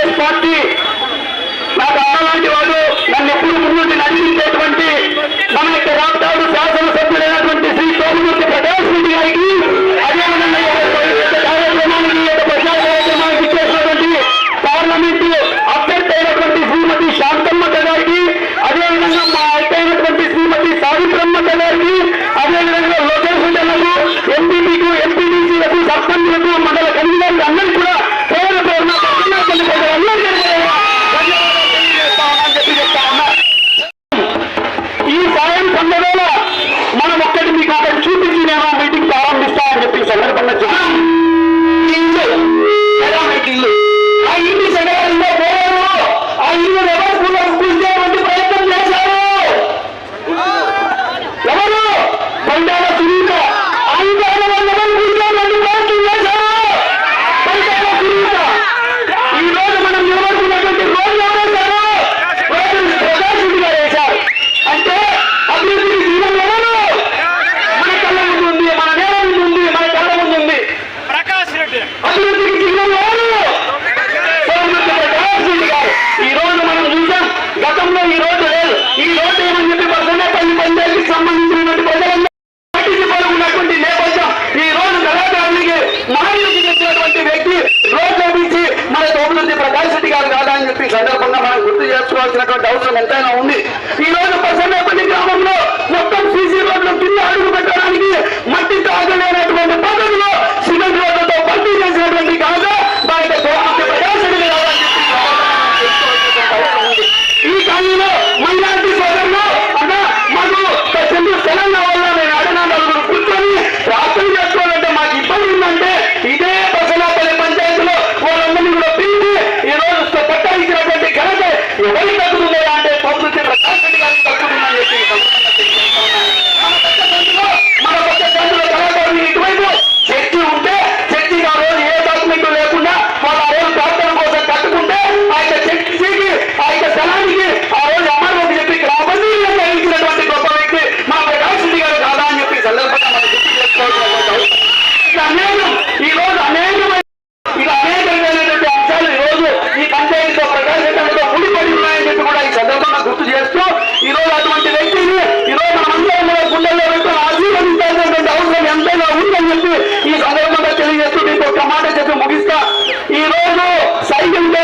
Congress party గతంలో ఈ road లేదు. ఈ రోడ్డు ఏమని చెప్పి పది పంచాయతీకి సంబంధించినటువంటి ప్రజలందరూ పాల్గొన్నటువంటి నేపథ్యం ఈ రోజు కళాకారునికి మహనీయుడికి చెప్పినటువంటి వ్యక్తి రోడ్డు నుంచి మన దోమలంది ప్రకాష్ రెడ్డి గారు కాదా అని చెప్పి సందర్భంగా మనం గుర్తు చేసుకోవాల్సినటువంటి అవసరం ఎంతైనా ఉంది. ఈ రోజు పసన్నపల్లి గ్రామం ఎవరి తగ్గుతుందా అంటే పంపృతి ప్రకాష్ రెడ్డి గారికి తగ్గుతుందని చెప్పి మన ఉంటే చర్చి ఆ రోజు ఏ లేకుండా వాళ్ళు ఆ రోజు ప్రార్థన కోసం కట్టుకుంటే ఆ యొక్క చర్చికి ఆ செய்கின்ற